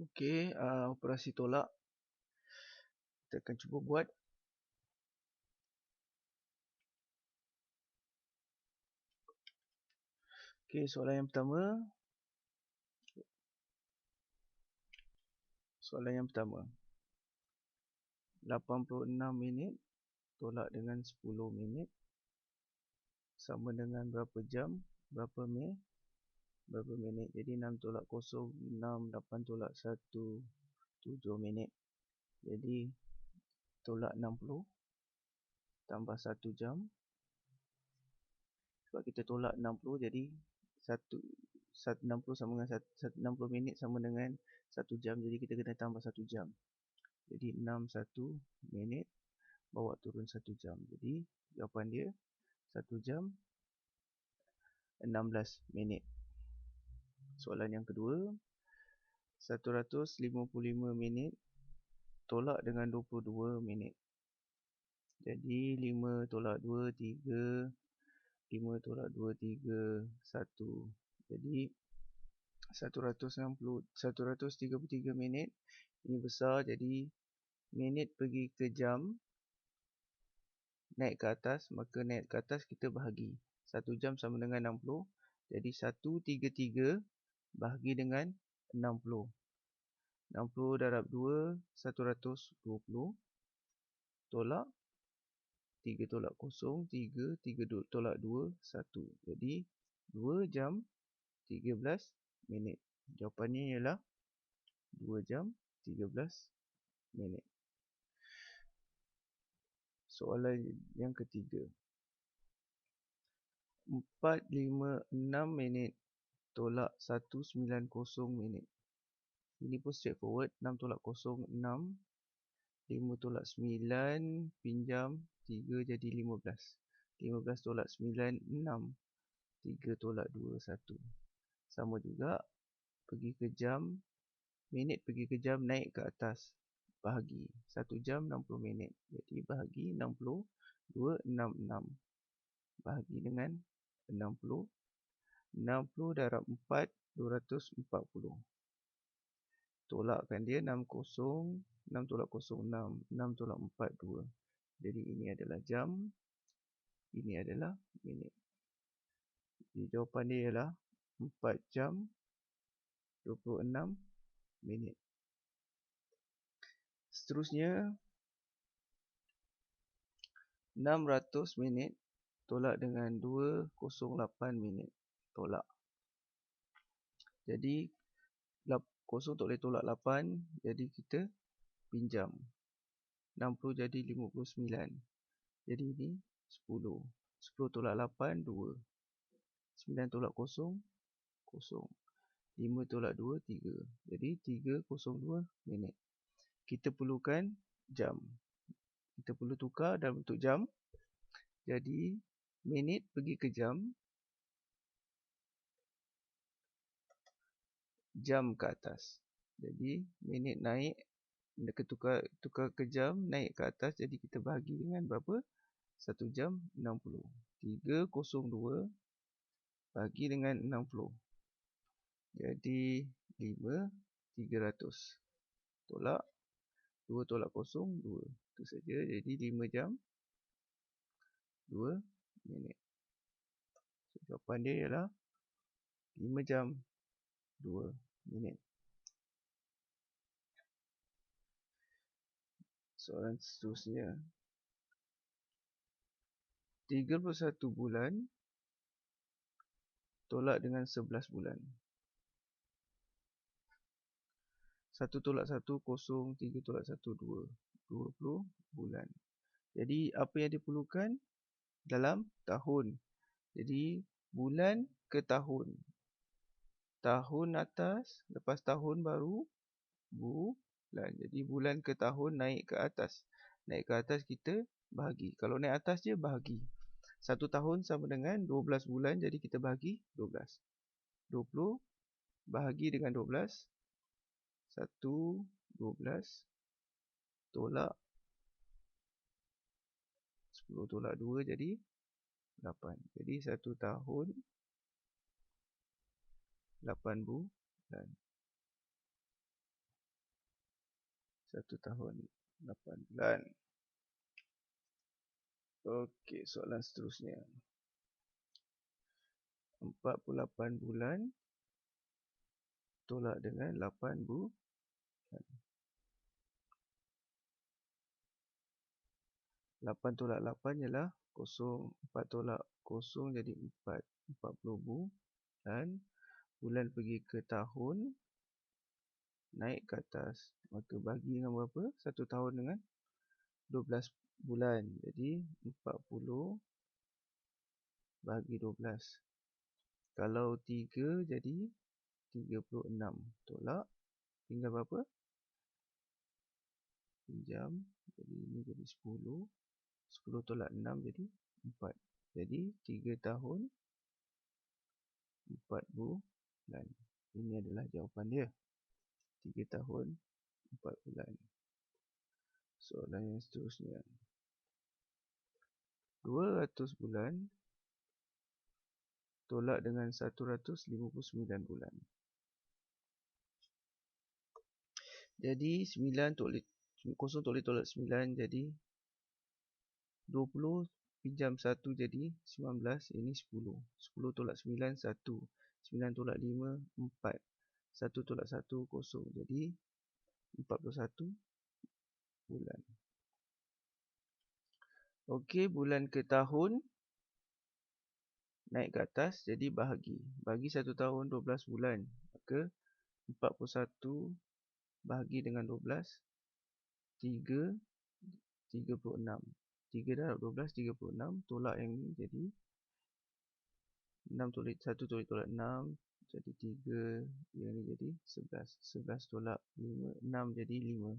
Okey, uh, operasi tolak. Kita akan cuba buat. Okey, soalan yang pertama. Soalan yang pertama. 86 minit tolak dengan 10 minit sama dengan berapa jam, berapa minit, berapa minit. Jadi 6 tolak 0, 6, 8 tolak 1, 7 minit. Jadi tolak 60 tambah 1 jam. Sebab kita tolak 60 jadi 1 60 sama dengan 1, 60 minit sama dengan 1 jam jadi kita kena tambah 1 jam jadi 61 minit bawa turun 1 jam jadi jawapan dia 1 jam 16 minit soalan yang kedua 155 minit tolak dengan 22 minit. Jadi 5 tolak 2 3 5 tolak 2 3 1 jadi 160 133 minit ini besar. Jadi minit pergi ke jam naik ke atas maka naik ke atas kita bahagi. 1 jam sama dengan 60 jadi 133 bahagi dengan 60 60 darab 2 120 tolak 3 tolak 0 3 3 tolak 2 1 jadi 2 jam 13 minit. Jawapannya ialah 2 jam 13 minit. Soalan yang ketiga. 456 minit tolak 190 minit. Ini pun straightforward. 6 tolak 0, 6. 5 tolak 9, pinjam 3 jadi 15. 15 tolak 9, 6. 3 tolak 2, 1. Sama juga pergi ke jam minit pergi ke jam naik ke atas bahagi 1 jam 60 minit jadi bahagi 60 266 bahagi dengan 60 60 darab 4 240 tolakkan dia 60 6 tolak 0 6 6 tolak 4 2 jadi ini adalah jam ini adalah minit. Jadi jawapan dia ialah 4 jam 26 minit. Seterusnya 600 minit tolak dengan 208 minit tolak. Jadi 0 tak boleh tolak 8 jadi kita pinjam. 60 jadi 59. Jadi ini 10. 10 tolak 8 2. 9 tolak 0 0. 5 tolak 2, 3. Jadi 302 minit. Kita perlukan jam. Kita perlu tukar dalam bentuk jam. Jadi minit pergi ke jam. Jam ke atas. Jadi minit naik. Kita tukar, tukar ke jam, naik ke atas. Jadi kita bahagi dengan berapa? 1 jam 60. 302 bagi dengan 60. Jadi 5 300 tolak 2 tolak 0 2 itu saja jadi 5 jam 2 minit so, jawapan dia ialah 5 jam 2 minit soalan seterusnya 31 bulan tolak dengan 11 bulan 1 tolak 1, kosong, 3 tolak 1, 2. 20 bulan. Jadi, apa yang diperlukan dalam tahun. Jadi, bulan ke tahun. Tahun atas, lepas tahun baru, bulan. Jadi, bulan ke tahun naik ke atas. Naik ke atas, kita bahagi. Kalau naik atas je, bahagi. Satu tahun sama dengan 12 bulan, jadi kita bahagi 12. 20 bahagi dengan 12. 1, 12 tolak 10 tolak 2 jadi 8 jadi 1 tahun 8 bulan Satu tahun lapan bulan. Okey, soalan seterusnya. Empat puluh lapan bulan tolak dengan lapan bulan. Lapan tolak lapan ialah kosong. Empat tolak kosong jadi empat. Empat puluh bulan. Bulan pergi ke tahun. Naik ke atas. Maka bagi dengan berapa? Satu tahun dengan dua belas bulan. Jadi empat puluh bagi dua belas. Kalau tiga jadi tiga puluh enam. Tolak. Tinggal berapa? Pinjam. Jadi ini jadi sepuluh. Sepuluh tolak enam jadi empat. Jadi tiga tahun empat bulan. Ini adalah jawapan dia. Tiga tahun empat bulan. Soalan yang seterusnya. Dua ratus bulan tolak dengan satu ratus lima puluh sembilan bulan. Jadi sembilan tolak kosong tolak tolak sembilan jadi dua puluh pinjam satu jadi sembilan belas ini sepuluh. Sepuluh tolak sembilan satu. Sembilan tolak lima empat. Satu tolak satu kosong jadi empat puluh satu bulan. Okey, bulan ke tahun naik ke atas jadi bahagi. Bagi satu tahun 12 bulan. Maka 41 bahagi dengan 12 3 36. 3 darab 12 36 tolak yang ni jadi 6 tolak 1 tolak tolak 6 jadi 3 yang ni jadi 11. 11 tolak 5 6 jadi 5.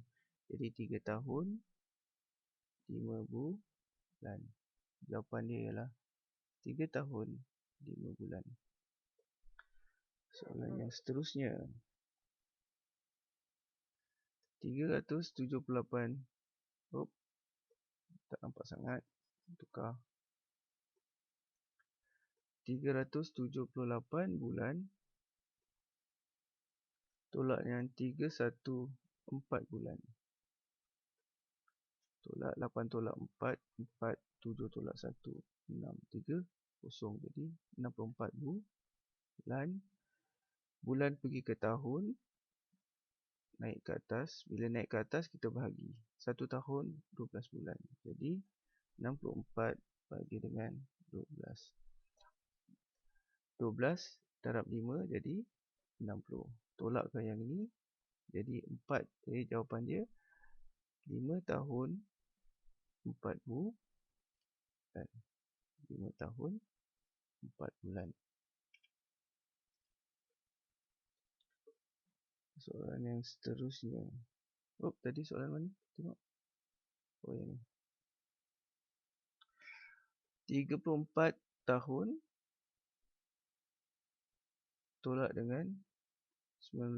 Jadi 3 tahun 5 bulan. Jawapan dia ialah 3 tahun 5 bulan. Soalan yang seterusnya. 378. Oh. Tak nampak sangat. Tukar. 378 bulan. Tolak yang 314 bulan. Tolak 8 tolak 4 4 7 tolak 1 6 3 kosong jadi 64 bulan. Bulan pergi ke tahun naik ke atas bila naik ke atas kita bahagi. 1 tahun 12 bulan jadi 64 bagi dengan 12 12 darab 5 jadi 60 tolakkan yang ini jadi 4 jadi jawapan dia 5 tahun empat bulan. Lima tahun, empat bulan. Soalan yang seterusnya. Oh, tadi soalan mana? Tengok. Oh, yang ni. 34 tahun tolak dengan 19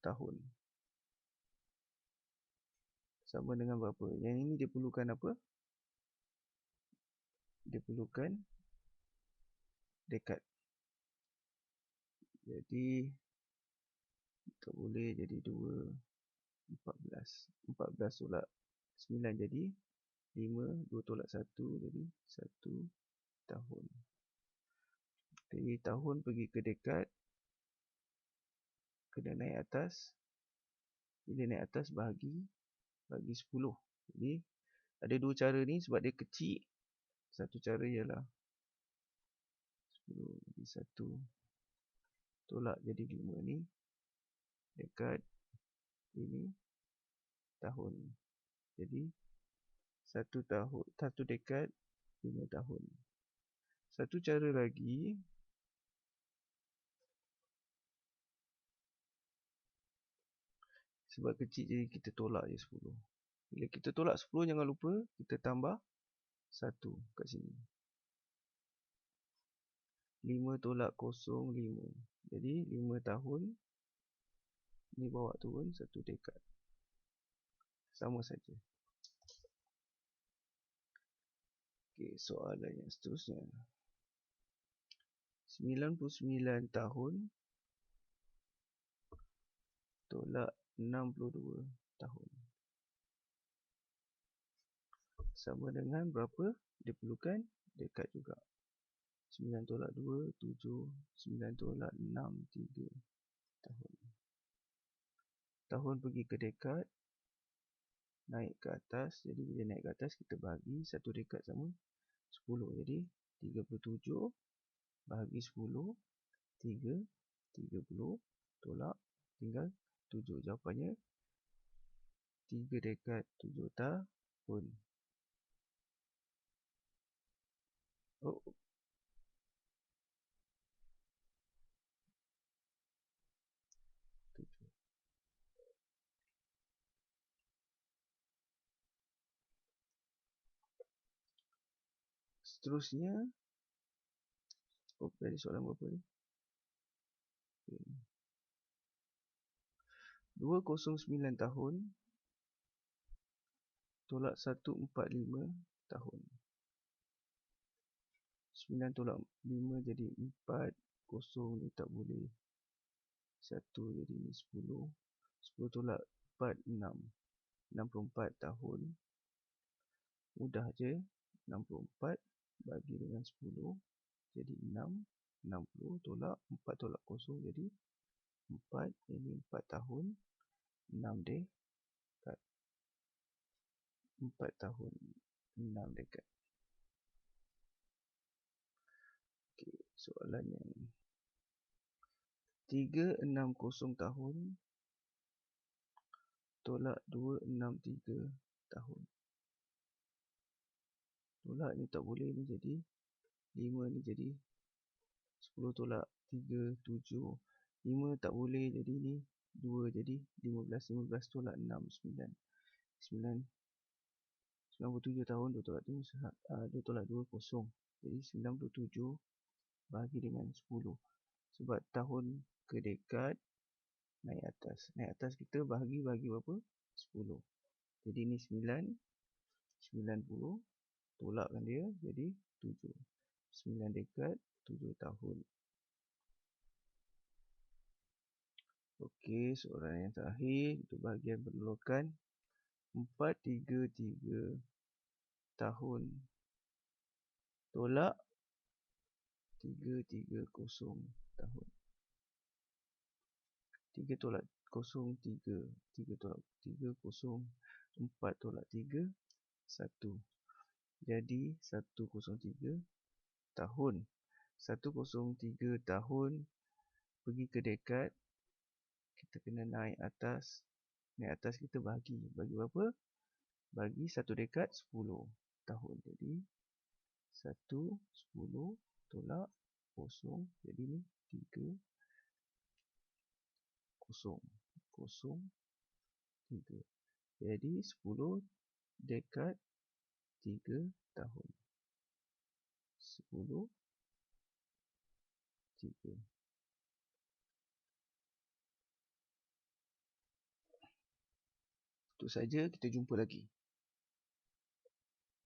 tahun. Sama dengan berapa? Yang ini dia perlukan apa? Dia perlukan dekat. Jadi kita boleh jadi 2 14 14 tolak 9 jadi 5 2 tolak 1 jadi 1 tahun jadi tahun pergi ke dekat kena naik atas. Bila naik atas bahagi bagi 10 jadi ada dua cara ni sebab dia kecil. Satu cara ialah 10 jadi 1 tolak jadi 5 ni dekat ini tahun. Jadi satu tahun satu dekat 5 tahun. Satu cara lagi sebab kecil jadi kita tolak je 10 bila kita tolak 10 jangan lupa kita tambah 1 kat sini. 5 tolak 0 5 jadi 5 tahun ni bawa turun 1 dekad sama saja. Ok soalan yang seterusnya. 99 tahun tolak 62 tahun. Sama dengan berapa dia perlukan dekat juga. 9 tolak 2, 7, 9 tolak 6, 3 tahun. Tahun pergi ke dekat, naik ke atas. Jadi bila naik ke atas, kita bahagi satu dekat sama 10. Jadi 37 bahagi 10, 3, 30 tolak tinggal 7. Jawapannya 3 dekat 7 tahun. Oh, Seterusnya Oh, dari soalan berapa ni? Okay. 209 tahun Tolak 145 tahun. 9 tolak 5 jadi 4 Kosong ni tak boleh. 1 jadi ni 10 10 tolak 4, 6 64 tahun. Mudah je. 64 bagi dengan 10 jadi 6 60 tolak 4 tolak kosong jadi 4 ini 4 tahun. 6 dekat 4 tahun 6 dekat. Ok soalan yang 360 tahun. Tolak 263 tahun. Tolak ni tak boleh ni jadi. 5 ni jadi. 10 tolak 3 7 5 tak boleh jadi ni 2 jadi 15 15 tolak 6 9 9 97 tahun 2 tolak 2 uh, 2 tolak 2 kosong. Jadi 97 bagi dengan 10 sebab tahun kedekat naik atas. Naik atas kita bahagi bagi berapa? 10 jadi ni 9 90 tolakkan dia jadi 7 9 dekat 7 tahun ok soalan yang terakhir untuk bahagian penolakan 433 tahun tolak 330 tahun. 3 tolak 0 3 3 tolak 3 0 4 tolak 3 1 jadi 103 tahun. 103 tahun pergi ke dekat kita kena naik atas naik atas kita bagi. Bagi berapa? Bagi satu dekat 10 tahun. Jadi 1 10 tolak 0 jadi ni 3 kosong. Kosong 3 jadi 10 dekat 3 tahun. 10 3 saja, kita jumpa lagi.